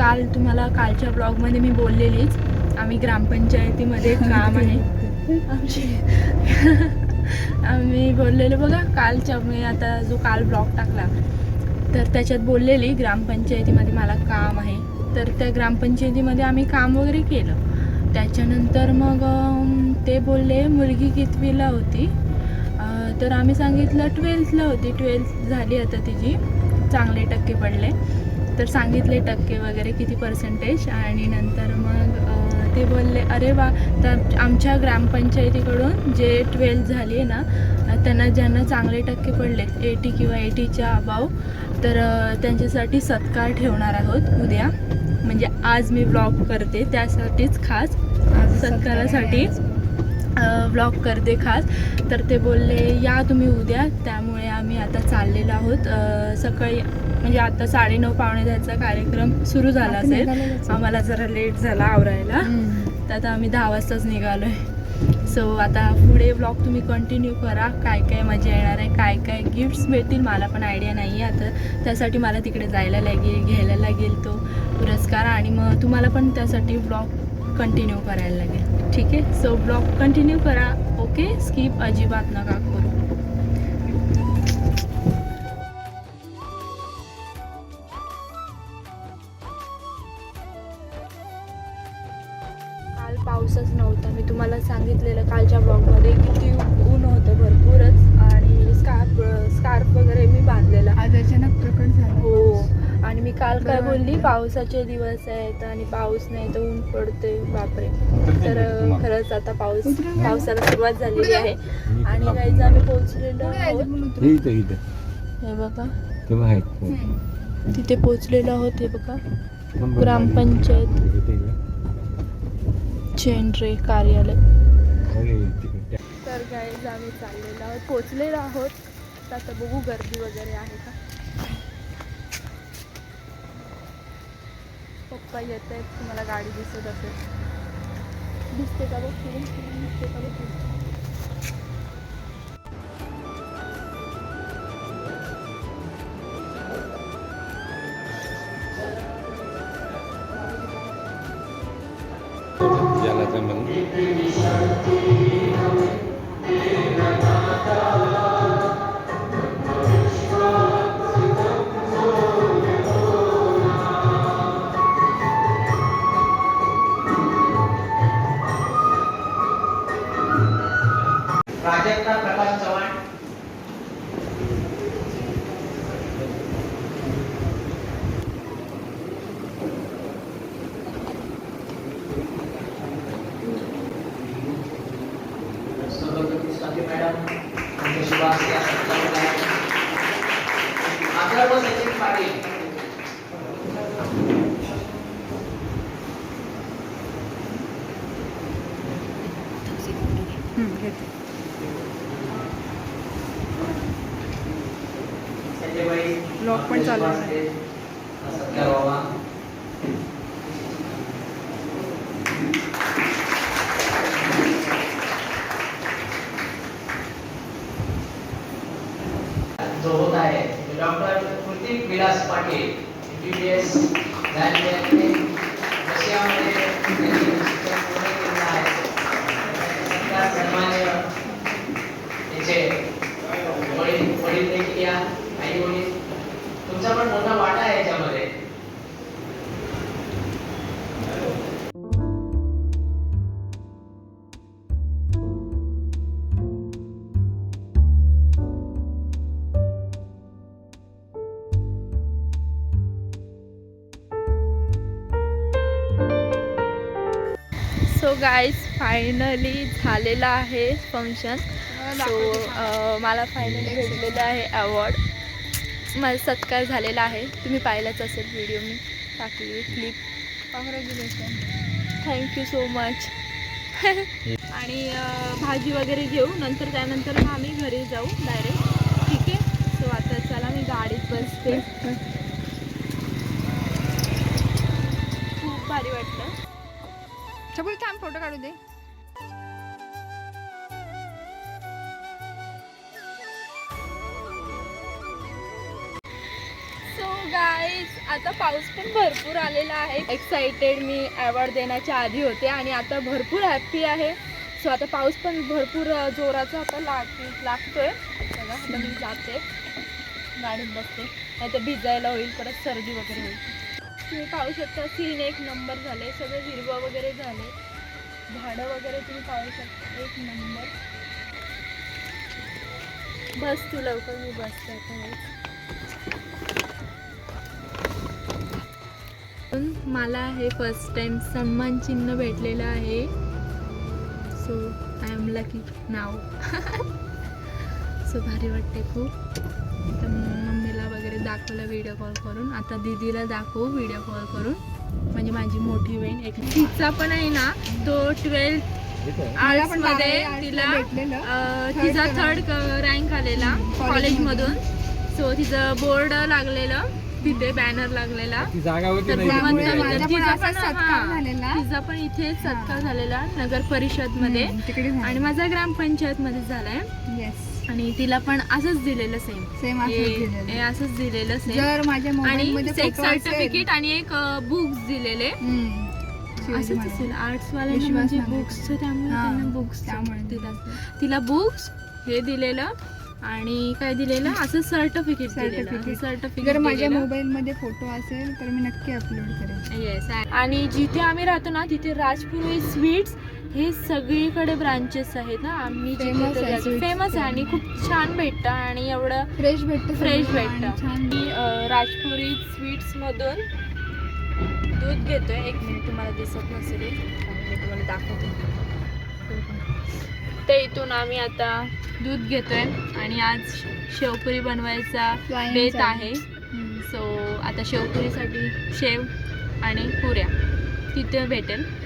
काल तुम्हाला कालच्या ब्लॉगमध्ये मी बोललेलीच. आम्ही ग्रामपंचायतीमध्ये काम आहे. आमची आम्ही बोललेलो बघा कालच्या मी आता जो काल ब्लॉग टाकला तर त्याच्यात बोललेली ग्रामपंचायतीमध्ये मला काम आहे. तर त्या ग्रामपंचायतीमध्ये आम्ही काम वगैरे केलं. त्याच्यानंतर मग ते बोलले मुलगी कितवीला होती? तर आम्ही सांगितलं ट्वेल्थला होती. ट्वेल्थ झाली आता तिची. चांगले टक्के पडले. तर सांगितले टक्के वगैरे किती पर्सेंटेज आणि नंतर मग ते बोलले अरे वा तर आमच्या ग्रामपंचायतीकडून जे ट्वेल्थ झाली आहे ना त्यांना ज्यांना चांगले टक्के पडलेत एटी किंवा एटीच्या अभाव तर त्यांच्यासाठी सत्कार ठेवणार आहोत उद्या. म्हणजे आज मी ब्लॉग करते त्यासाठीच खास सत्कारासाठी ब्लॉग करते खास. तर ते बोलले या तुम्ही उद्या. त्यामुळे आम्ही आता चाललेलो आहोत. सकाळी म्हणजे आता साडेनऊ पावणे दहाचा कार्यक्रम सुरू झाला असेल. आम्हाला जरा लेट झाला आवरायला. तर आता आम्ही दहा वाजताच निघालो आहे सो आता पुढे ब्लॉग तुम्ही कंटिन्यू करा. काय काय मजा येणार आहे काय काय गिफ्ट्स भेटतील मला पण आयडिया नाही आहे आता. त्यासाठी मला तिकडे जायला लागेल घ्यायला लागेल तो पुरस्कार. आणि मग तुम्हाला पण त्यासाठी ब्लॉग कंटिन्यू करायला लागेल. ठीक आहे? सो ब्लॉग कंटिन्यू करा. ओके स्किप अजिबात नका करू. पावसाचे दिवस आहेत आणि पाऊस नाही तर ऊन पडते बापरे. तर खरंच आता पाऊस पावसाला सुरुवात झालेली आहे. आणि काहीच आम्ही पोहोचलेलो आहोत. हे इथं इथं. हे बघा. तिथे पोहोचलेलो आहोत हे बघा. ग्रामपंचायत. चेंड्रे कार्यालय. तिकडे. तर गाईज आम्ही चाललेलो आहोत पोचलेलो आहोत. तर आता बघू गर्दी वगैरे आहे का? पप्पा येत आहेत तुम्हाला गाडी दिसत असेल. दिसते का बघ? फिरून फिरून दिसते का बघ? संजयबाई पण चालू आहे. जो होत आहे डॉक्टर कृतिक विलास पाटील एमबीबीएस झालेले आहे रशियामध्ये सो गाईज फायनली झालेलं आहे फंक्शन सो मला फायनली भेटलेलं आहे अवॉर्ड माझा सत्कार झालेला आहे. तुम्ही पाहिलाच असेल व्हिडिओ मी टाकली clip congratulation thank you so much आणि भाजी वगैरे घेऊ. नंतर त्यानंतर मग आम्ही घरी जाऊ डायरेक्ट ठीक आहे? सो आता चला मी गाडीत बसते. चबुल थांब फोटो काढू दे. सो गाईज आता पाऊस पण भरपूर आलेला आहे. एक्साइटेड मी अवॉर्ड देण्याच्या आधी होते आणि आता भरपूर हॅप्पी आहे. सो आता पाऊस पण भरपूर जोराचा आता लाग लागतोय. बघा आता मी जाते. गाडीत बसते. नाही तर भिजायला होईल परत सर्दी वगैरे होईल. तुम्ही पाहू शकता सीन एक नंबर झाले सगळं हिरवं वगैरे झाले. झाडं वगैरे तुम्ही पाहू शकता एक नंबर बस तू लवकर मी बसतात पण मला हे फर्स्ट टाइम सन्मान चिन्ह भेटलेलं आहे. सो आय एम लकी नाव सो भारी वाटते खूप. तर दाखवलं व्हिडिओ कॉल करून. आता दीदीला दाखवू व्हिडिओ कॉल करून. म्हणजे माझी मोठी बहीण एक तिचा पण आहे ना तो ट्वेल्थ arts ला तिला तिचा. थर्ड रँक आलेला कॉलेजमधून सो तिचं बोर्ड लागलेलं तिथे बॅनर लागलेला. तिचा पण, सत्कार. झालेला. तिचा पण इथे सत्कार झालेला नगर परिषदमध्ये. आणि माझा ग्रामपंचायत मध्ये झालाय. येस आणि तिला पण असंच दिलेलं सेम सेम असंच दिलेलं. असंच दिलेलं सेम जर माझ्या मोबाईल आणि मध्ये एक photo असेल- सर्टिफिकेट आणि एक बुक्स दिलेले हम्म. शिवाजी असंच महाराज. असेल आर्ट्स वाल्यांना विश्वास म्हणजे. बुक्स त्यामुळे हा, त्यांना बुक्स त्यामुळे. दिला तिला बुक्स हे दिलेलं आणि काय दिलेलं असं सर्टिफिकेट. दिलेलं सर्टिफिकेट जर माझ्या मोबाईल मध्ये फोटो असेल तर मी नक्की अपलोड करेन येस आणि जिथे आम्ही राहतो ना तिथे राजपुरी स्वीट्स हे सगळीकडे ब्रांचेस आहेत ना. आम्ही Famous आहे sweets. फेमस आहे आणि खूप छान भेटतं आणि एवढं फ्रेश भेटतं फ्रेश सगळं आणि भेटतं. छान. मी अं, राजपुरी स्वीट्स मधून दूध घेतोय. एक मिनिट तुम्हाला दिसत नसेल. हे. मी तुम्हाला दाखवते. ते इथून आम्ही आता दूध घेतोय. आणि आज शेवपुरी बनवायचा बेत. आहे. हम्म. सो आता शेवपुरीसाठी शेव आणि पुऱ्या तिथे भेटेल.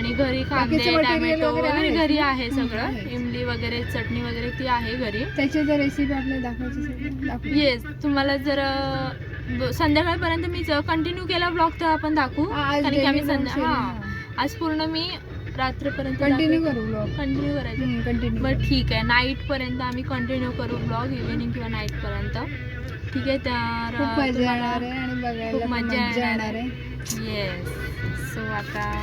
आणि घरी कांदे बाकीचं material टॅमॅटो वगैरे घरी? आहे सगळं. इमली वगैरे चटणी वगैरे ती आहे घरी. त्याची जर रेसिपी आपल्याला दाखवायची असेल तर दाखवू. येस तुम्हाला जर अं, ब- संध्याकाळपर्यंत मी कंटिन्यू केला ब्लॉग तर आपण दाखवू. आज कारण की आम्ही daily संध्या हा. आज पूर्ण मी रात्रपर्यंत कंटिन्यू करू ब्लॉग कंटिन्यू करायचं. कंटिन्यू बट ठीक आहे. नाईट पर्यंत आम्ही कंटिन्यू करू ब्लॉग इव्हिनिंग किंवा नाईट पर्यंत ठीक आहे तर खूप मजा येणार आहे आणि बघायला खूप पण मजा मजा येणार येणार आहे. येस सो आता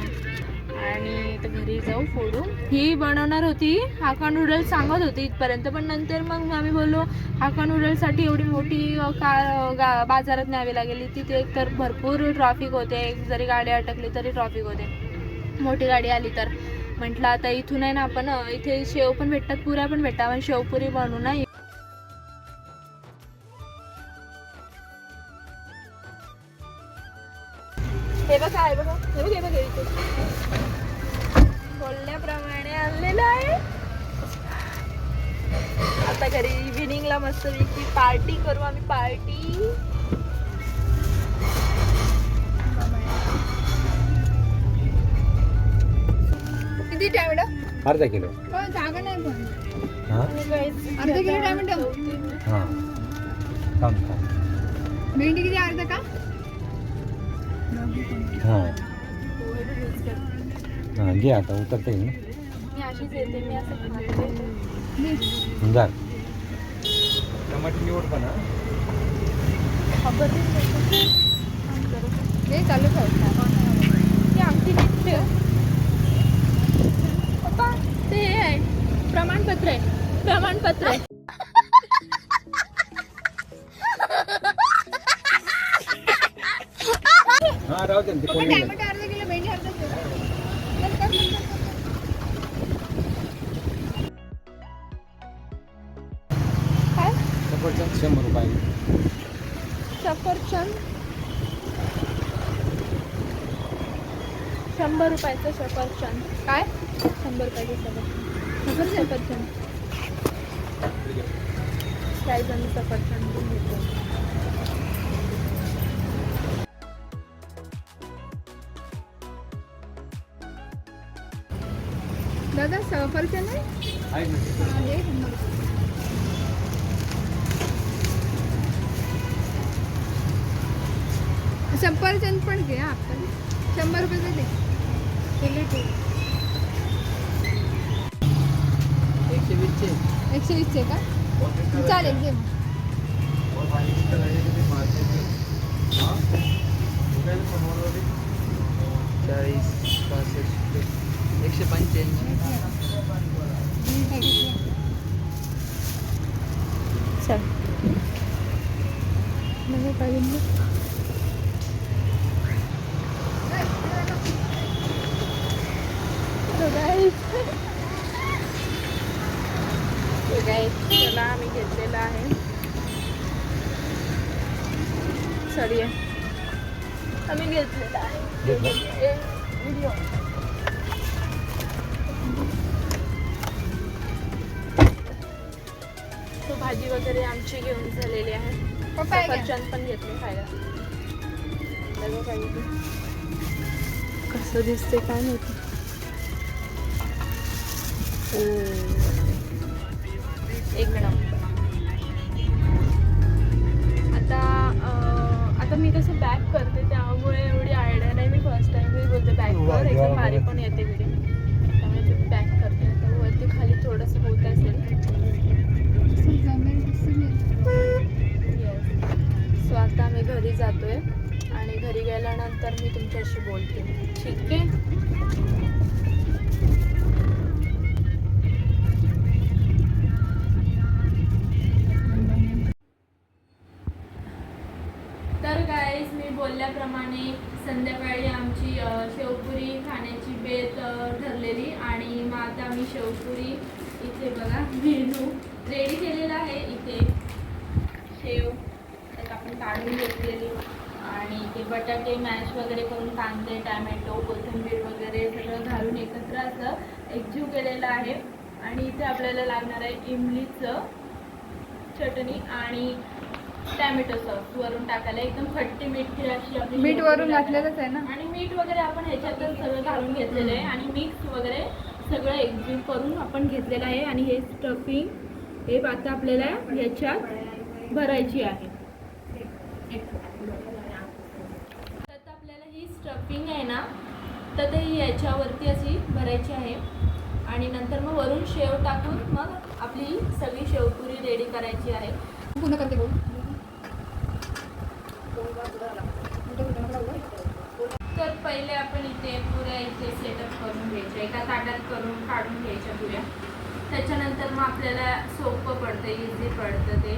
आणि घरी जाऊ फोडू ही बनवणार होती हाका नूडल सांगत होती इथपर्यंत. पण नंतर मग आम्ही बोललो हाका नूडलसाठी एवढी मोठी का कार गा बाजारात न्यावी लागेल. तिथे एक तर भरपूर ट्रॉफिक होते. एक जरी गाडी अटकली तरी ट्रॉफिक होते. मोठी गाडी आली तर. म्हटलं आता इथून आहे ना आपण इथे शेव पण भेटतात पुऱ्या पण भेटतात. आपण शेवपुरी बनवू ना हे बघा हे बघा हे बघ हे बघ. आणलेलं आहे. आता घरी इव्हिनिंगला मस्त पैकी पार्टी करू आम्ही पार्टी किती टॅमॅटो अर्धा किलो. पण जागा नाही पण. हा? अर्धा किलो टॅमॅटो हा. भेंडी किती अर्धा का? हा. हा घे आता उतरता येईल मी. अशीच येते मी असं खाते. ना जा. टमाटे निवड पण खबर नाही चालू ठेव. ती आमची ठेव. पप्पा ते हे आहे. प्रमाणपत्र आहे. प्रमाणपत्र आहे. हा राहू दे सफरचंद. शंभर रुपयाचं सफरचंद. काय? शंभर रुपयाचं सफरचंद. सफर सफरचंद. प्राईज आणि सफरचंद घेतो दादा सफरचंद आहे? सफरचंद पण घे आपण शंभर रुपये दे. एकशे वीसचे. एकशे वीसचे का? चालेल घे. चाळीस पासष्ट एकशे पंच्याऐंशी. चल. नका सफरचंद पण घेतले खायला. कसं दिसते काय माहिती. एक नंबर आता आता मी कसं बॅक करते त्यामुळे एवढी आयडिया नाही. मी फर्स्ट टाइम मी बोलते बॅक कर एकदम भारी पण येते व्हिडिओ त्यामुळे मी बॅक करते. तर वरती खाली थोडंसं होत असेल. आणि घरी गेल्यानंतर मी तुमच्याशी बोलते. ठीक आहे. तर गाईज मी बोलल्याप्रमाणे संध्याकाळी आमची शेवपुरी खाण्याची बेत ठरलेली आणि मग आता आम्ही शेवपुरी इथे बघा मेनू रेडी केलेला आहे. इथे शेव त्यात आपण काढून घेतलेली. आणि इथे बटाटे मॅश वगैरे करून कांदे टॅमॅटो कोथिंबीर वगैरे सगळं घालून एकत्र असं एकजीव केलेलं आहे. आणि इथे आपल्याला लागणार आहे इमलीचं चटणी आणि टॅमॅटो सॉस वरून टाकायला. एकदम खट्टी मिठी अशी आपली मीठ वरून. घातलेलंच आहे ना? आणि मीठ वगैरे आपण ह्याच्यातच सगळं घालून घेतलेलं आहे. आणि मिक्स वगैरे सगळं एकजीव करून आपण घेतलेलं आहे. आणि हे स्टफिंग हे आता आपल्याला ह्याच्यात भरायची आहे तर आता आपल्याला ही स्टफिंग आहे ना तर ते याच्यावरती अशी भरायची आहे. आणि नंतर मग वरून शेव टाकून मग आपली सगळी शेवपुरी रेडी करायची आहे. पुन्हा करते बोल तर पहिले आपण इथे पुऱ्या इथे सेटअप करून घ्यायच्या एका ताटात करून काढून घ्यायच्या पुऱ्या. त्याच्यानंतर मग आपल्याला सोपं पडतं इझी पडतं ते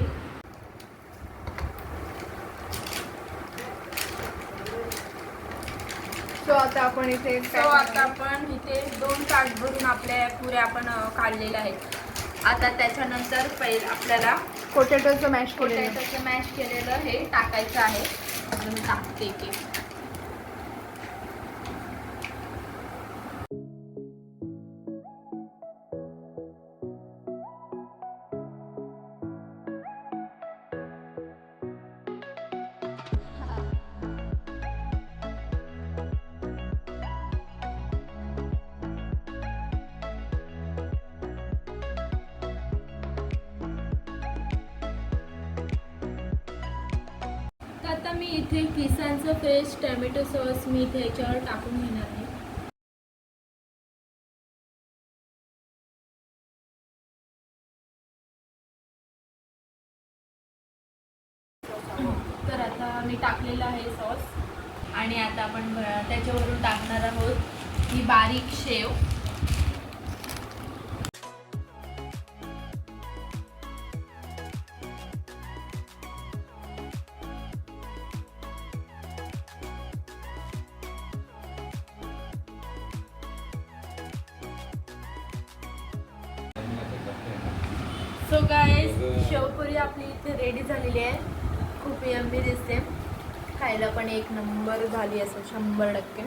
सो आता आपण इथे सो आता आपण इथे दोन ताट भरून आपल्या पुऱ्या आपण काढलेल्या आहेत. आता त्याच्यानंतर पहिले आपल्याला पोटॅटोचं मॅश पोटॅटोचं मॅश केलेलं हे टाकायचं आहे. मी टाकते की. इथे किसानचं फ्रेश टॅमॅटो सॉस मी इथे याच्यावर टाकून घेणार आहे. तर आता मी टाकलेलं आहे सॉस आणि आता आपण त्याच्यावरून टाकणार आहोत ही बारीक शेव. आपली इथे रेडी झालेली आहे. खूप यम्मी दिसते. खायला पण एक नंबर झाली असं शंभर टक्के.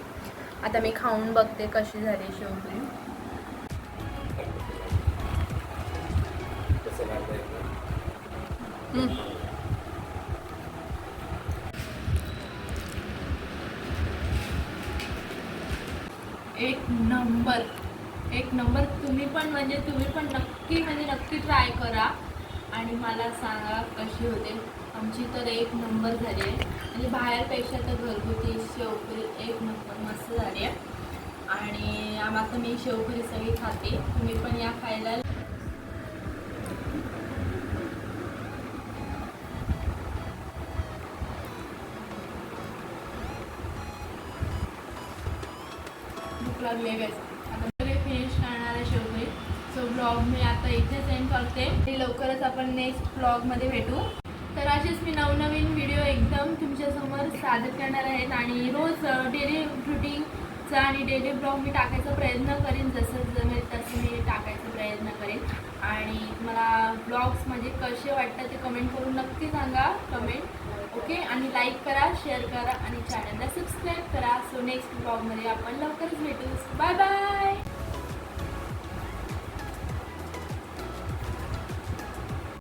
आता मी खाऊन बघते कशी झाली शेवटी एक नंबर एक नंबर तुम्ही पण म्हणजे तुम्ही पण नक्की म्हणजे नक्की ट्राय करा. आणि मला सांगा कशी होते? आमची तर एक नंबर झाली आहे. म्हणजे बाहेरपेक्षा तर घरगुती शेवपुरी एक नंबर मस्त झाली आहे. आणि आम्हाला मी शेवपुरी सगळी खाते. तुम्ही पण या खायला. लागले नेक्स्ट ब्लॉगमध्ये भेटू. तर असेच मी नवनवीन व्हिडिओ एकदम तुमच्यासमोर सादर करणार आहेत आणि रोज डेली रुटीनचा आणि डेली ब्लॉग मी टाकायचा प्रयत्न करेन जसं जमेल तसं मी टाकायचा प्रयत्न करेन. आणि मला ब्लॉग्स म्हणजे कसे वाटतात ते कमेंट करून नक्की सांगा कमेंट ओके आणि लाईक करा शेअर करा आणि चॅनलला सबस्क्राईब करा. सो नेक्स्ट ब्लॉगमध्ये आपण लवकरच भेटू. Bye bye